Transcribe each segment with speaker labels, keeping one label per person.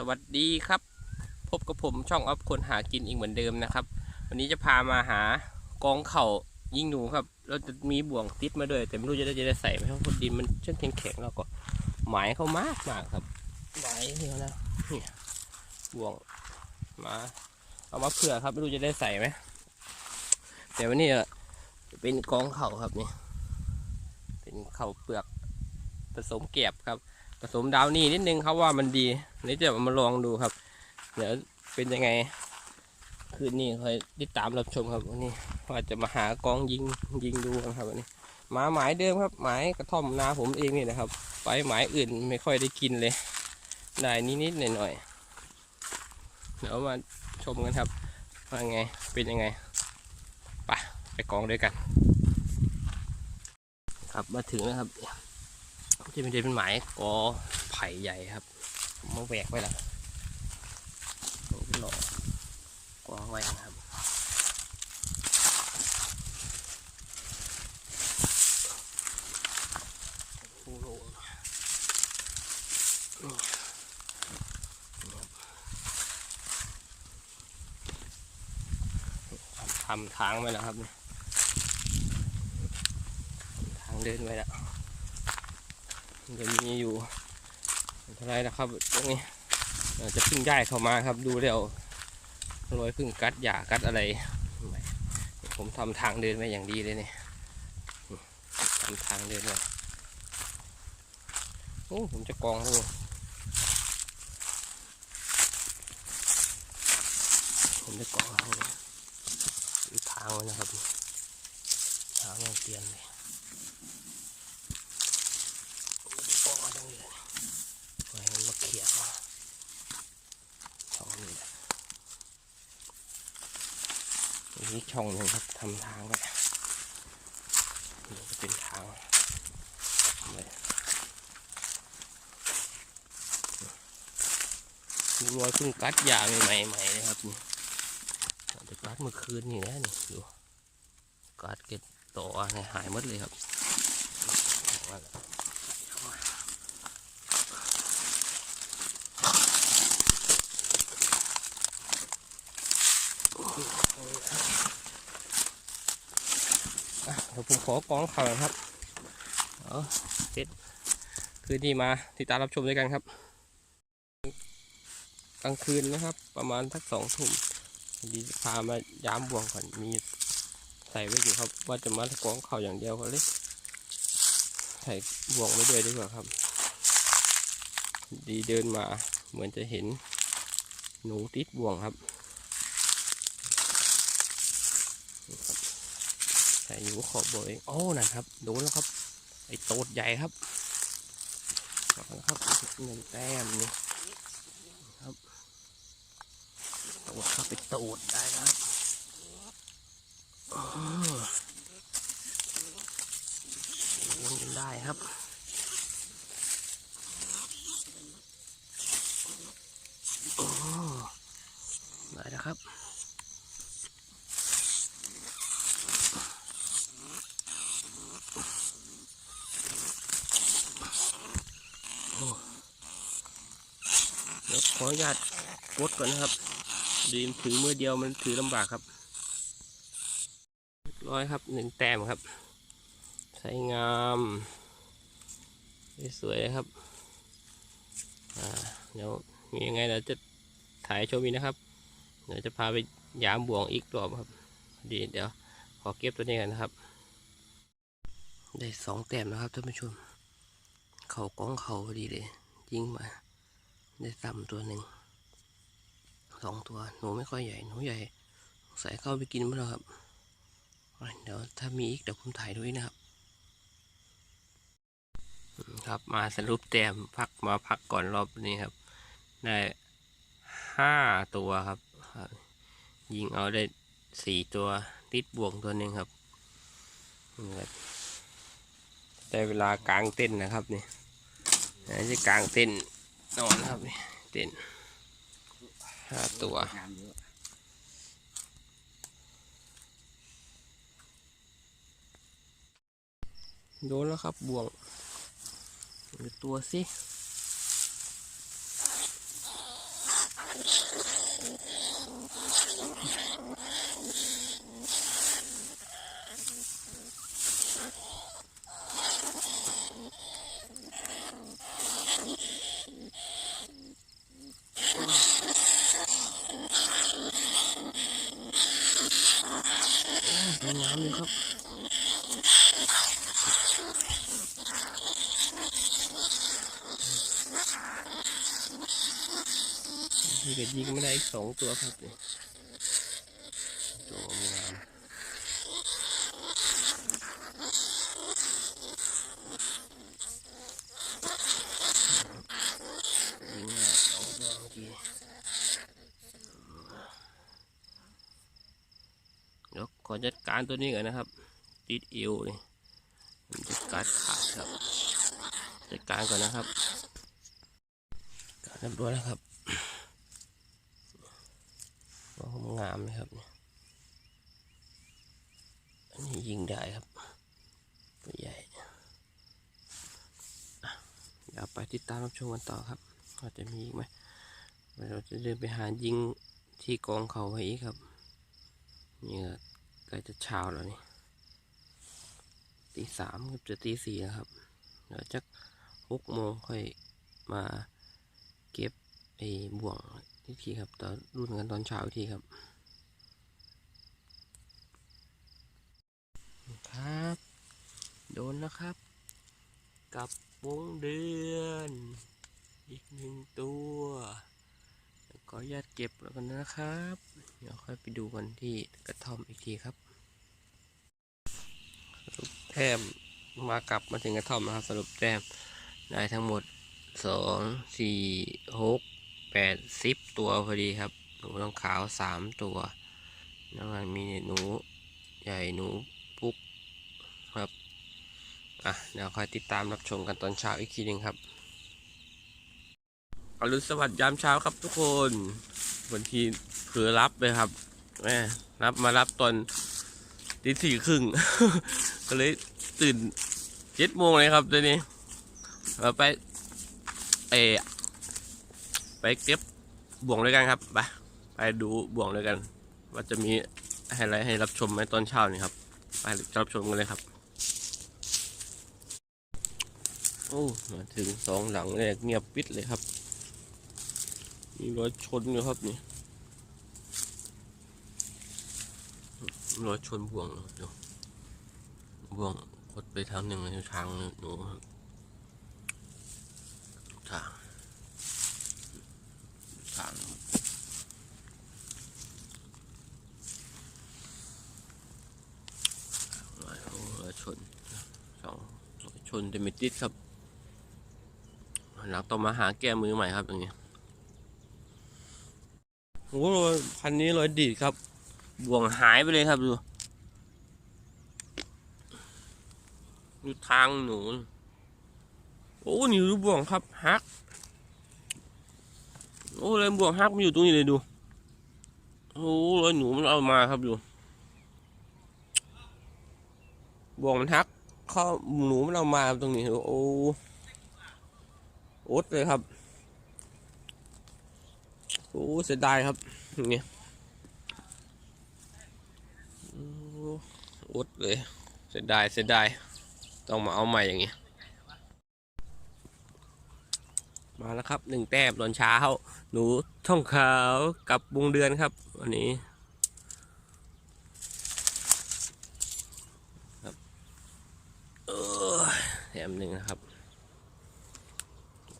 Speaker 1: สวัสดีครับ พบกับผมช่องอัพคนหากินอีกเหมือนเดิมนะครับ วันนี้จะพามาหากองเข่ายิงหนูครับ เราจะมีบ่วงติดมาด้วย แต่ไม่รู้จะได้จะได้ใส่ไหมเพราะดินมันเช่นแข็งๆแล้วก็หมายเขามากมากครับหมายเดียวนะเนี่ยบ่วงมาเอามาเผื่อครับไม่รู้จะได้ใส่ไหมแต่วันนี้จะเป็นกองเข่าครับนี่เป็นเข่าเปลือกผสมเก็บครับ ผสมดาวนี่นิดนึงครับว่ามันดีนี่จะมาลองดูครับ เดี๋ยวเป็นยังไง คืนนี้คอยติดตามรับชมครับวันนี้ว่าจะมาหากองยิงยิงดูกันครับวันนี้หมาหมายเดิมครับหมายกระท่อมนาผมเองนี่นะครับ ไปหมายอื่นไม่ค่อยได้กินเลยได้นิดๆหน่อยๆเดี๋ยวมาชมกันครับว่าไงเป็นยังไงไปไปกองด้วยกัน ครับมาถึงแล้วครับ ที่มันจะเป็นหมายกอไผ่ใหญ่ครับผมมาแหวกไว้แล้วผมก็หลอกอไว้นะครับโอ้โหนี่ครับทำทางไว้แล้วครับทางเดินไว้แล้ว จะมีอยู่เท่าไรนะครับตรงนี้จะพึ่งย้ายเข้ามาครับดูแล้วรอยพึ่งกัดหยากัดอะไร ผมทำทางเดินไว้อย่างดีเลยเนี่ยทำทางเดินไว้โอ้ผมจะกองดูผมจะกองเอาทางไว้นะครับทางยังเตียนเลย ปอกมาตรงนี้เลยปล่อยให้มันมาเขี่ยมาช่องนี้แหละอั นี้ช่องหนึ่งครับทำทางไว้นี่ก็เป็นทางไว้ดูรอยเพิ่งกัดยาใหม่ๆๆเลยครับนี่อาจจะกัดเมื่อคืนนี่นะนี่ดูกัดเก็ดต่อเนี่ยหายหมดเลยครับเอาละ อะเดี๋ยวผมขอกองข่าวน่อยครับเอาเสร็จคืนนี้มาติดตามรับชมด้วยกันครับ กลางคืนนะครับ ประมาณสักสองทุ่มดีจะพามายามบ่วงก่อนมีใส่ไว้อยู่ครับ ว่าจะมากองข่าวอย่างเดียวก็เลยใส่บ่วงไว้ด้วยดีกว่าครับ ดีเดินมาเหมือนจะเห็นหนูติดบ่วงครับ ใส่อยู่ขอบบ่อเองโอ้นั่นครับโดนแล้วครับ ไอ้โตดใหญ่ครับเอครับหนึ่งแต้มนี่ครับโตดครับไปโตดได้ครับอ้าวโดนกันได้ครับโอ้ได้แล้วครับ เดี๋ยว ขออนุญาตกดก่อนนะครับดีมถือมือเดียวมันถือลำบากครับ ร้อยครับหนึ่งแต้มครับใช้งามสวยเลยครับเดี๋ยวมียังไงเราจะถ่ายชมอีกนะครับ เดี๋ยวจะพาไปยามบ่วงอีกรอบครับดีเดี๋ยวขอเก็บตัวนี้กันนะครับ ได้สองแต้มนะครับท่านผู้ชม เขากองเขาพอดีเลย ยิงมา ได้ต่ำตัวหนึ่งสองตัวหนูไม่ค่อยใหญ่หนูใหญ่ใส่เข้าไปกินมดแล้วครับเดี๋ยวถ้ามีอีกเดี๋ยวผมถ่ายด้วยนะครับ ครับมาสรุปแต้มพักมาพักก่อนรอบนี้ครับ ได้ห้าตัวครับ ยิงเอาได้สี่ตัวติดบ่วงตัวหนึ่งครับได้เวลากลางเต้นนะครับนี่อันนี้กลางเต้น นอนครับนี่เต็นห้าตัวโดนแล้วครับบ่วงดูตัวสิวยงามเลยครับ นี่ก็ยิงไม่ได้อีกสองตัวครับนี่ตัวงามยิงได้สองตัวเมื่อกี้เดี๋ยวขอจัดการตัวนี้ก่อนนะครับ ติดเอวนี่มันจะกัดขาดครับ จัดการก่อนนะครับ เรียบร้อยแล้วครับว่างามเลยครับนี่ยอันนี้ยิงได้ครับตัวใหญ่เดี๋ยวไปติดตามรับชมกันต่อครับว่าจะมีอีกไหมเราจะเดินไปหายิงที่กองเขาไว้อีกครับนี่ก็ใกล้จะเช้าแล้วนี่ตีสามกือบจะตีสี่แล้วครับเดี๋ยวจักหกโมงค่อยมา เก็บไอ้บ่วงอีกทีครับตอนรุ่นกันตอนเช้าอีกทีครับ ครับ โดนแล้วครับ กับวงเดือน อีกหนึ่งตัวก็ญาตเก็บแล้วกันนะครับ เดี๋ยวค่อยไปดูกันที่กระท่อมอีกทีครับสรุปแต้มมากลับมาถึงกระท่อมนะครับ สรุปแต้มได้ทั้งหมด สองสี่หกแปดสิบตัวพอดีครับ หนูต้องขาวสามตัวแล้วมันมีหนูใหญ่หนูปุ๊กครับอะเดี๋ยวคอยติดตามรับชมกันตอนเช้าอีกทีหนึ่งครับอรุณสวัสดิ์ยามเช้าครับทุกคนวันที่เผือรับเลยครับแม่รับมารับตอนตีสี่ครึ่งก็เลยตื่นเจ็ดโมงเลยครับตอนนี้เราไป เอไปเก็บบ่วงด้วยกันครับไปไปดูบ่วงด้วยกัน ว่าจะมีอะไรให้รับชมไหมตอนเช้านี่ครับ ไปรับชมกันเลยครับ โอ้มาถึงสองหลังแรกเงียบปิดเลยครับ มีรถชนอยู่ครับนี่รถชนบ่วงเดี๋ยวบ่วงคดไปทางหนึ่งเลยทางหนูครับ ทางทางร้อยโอ้ร้อชนสองชนจะม่ติดครับหลังต้อมาหาแก้มือใหม่ครับอย่างเงี้ยโอ้โหพันนี้รอยดีดครับ บ่วงหายไปเลยครับดู ดูทางหนู โอ้นี่ดูบ่วงครับฮัก โอ้เลยบ่วงฮักมันอยู่ตรงนี้เลยดู โอ้เลยหนูมันเอามาครับดูบ่วงมันฮักเขาหนูมันเอามาตรงนี้โอ้โอ๊ตเลยครับ โอ้เสียดายครับอย่างเงี้ยโอ๊ตเลยเสียดายเสียดายต้องมาเอาใหม่อย่างเงี้ย มาแล้วครับหนึ่งแต้มตอนเช้า หนูท่องขาวกับวงเดือนครับวันนี้ครับเออแถมหนึ่งนะครับ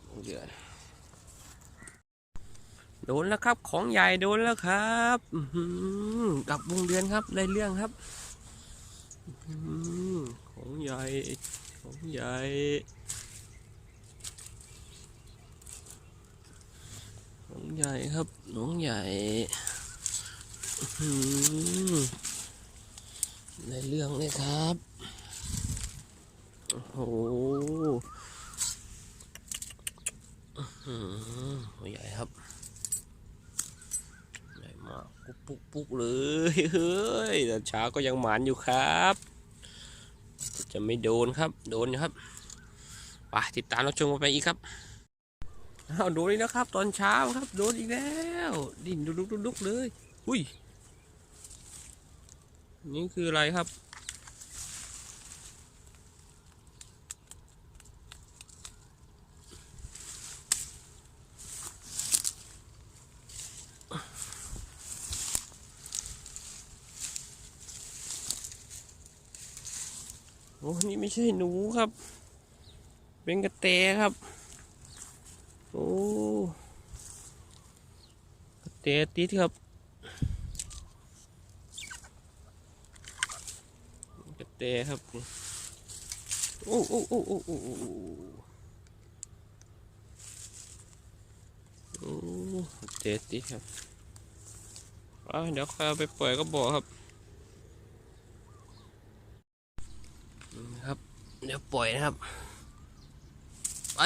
Speaker 1: วงเดือนโดนแล้วครับของใหญ่โดนแล้วครับอื้อหือกับวงเดือนครับได้เรื่องครับอื้อหือของใหญ่ของใหญ่ หนอง ใหญ่ครับ หนองใหญ่ในเรื่องเลยครับ โอ้โหหัวใหญ่ครับ ใหญ่มาก ปุ๊กปุ๊กปุ๊กเลย เฮ้ยแต่เช้าก็ยังหมานอยู่ครับ จะไม่โดนครับ โดนอยู่ครับ ไปติดตามเรับชมกันไปอีกครับ อ้าวโดนอีกนะครับ ตอนเช้าครับโดนอีกแล้ว ดิ้นดุกดุกดุกเลย อุ้ย นี่คืออะไรครับ โอ้นี่ไม่ใช่หนูครับ เป็นกระแตครับ เตติครับกระแตครับโอ้โอ้โอ้โอ้โอ้โอ้โอ้เตติครับอ่าเดี๋ยวคอเอาไปปล่อยก็บอกครับครับ เดี๋ยวปล่อยนะครับ ไป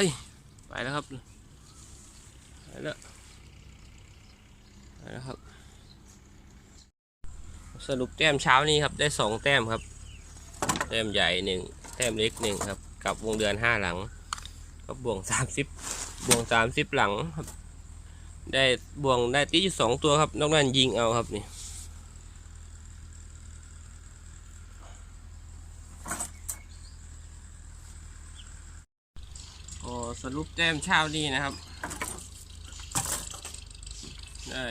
Speaker 1: ไปแล้วครับ ไปแล้ว ไปแล้วครับ สรุปแต้มเช้านี้ครับได้สองแต้มครับ แต้มใหญ่หนึ่งแต้มเล็กหนึ่งครับ กับวงเดือนห้าหลังก็บ่วงสามสิบบ่วงสามสิบหลังครับ ได้บ่วงได้ตีอยู่สองตัวครับ นอกนั้นยิงเอาครับนี่สรุปแต้มเช้านี้นะครับ ได้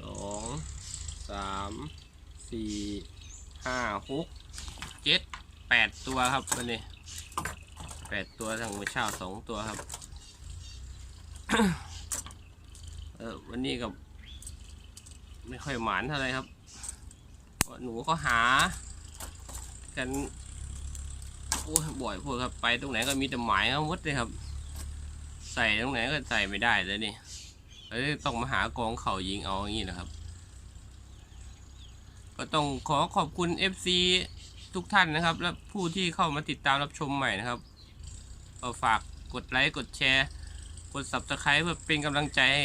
Speaker 1: สองสามสี่ห้าหกเจ็ดแปดตัวครับวันนี้แปดตัวทางมื้อเช้าสองตัวครับ เออวันนี้กับไม่ค่อยหมานเท่าไหรครับหนูก็หา กันโอ้บ่อยพวกครับไปตรงไหนก็มีแต่หมายเขาหมดเลยครับ ใส่ตรงไหนก็ใส่ไม่ได้เลยนี่เอ้ยต้องมาหากองเข่ายิงเอาอย่างนี้นะครับ ก็ต้องขอขอบคุณ FC ทุกท่านนะครับ และผู้ที่เข้ามาติดตามรับชมใหม่นะครับก็ฝากกดไลค์ กดแชร์ กด subscribe เพื่อเป็นกำลังใจให้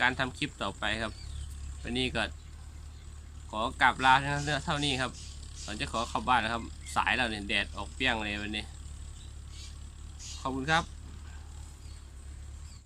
Speaker 1: การทำคลิปต่อไปครับ วันนี้ก็ขอกลับลาเท่านี้ครับเราจะขอเข้าบ้านนะครับ สายเราเนี่ยแดดออกเปรี้ยงเลยวันนี้ ขอบคุณครับ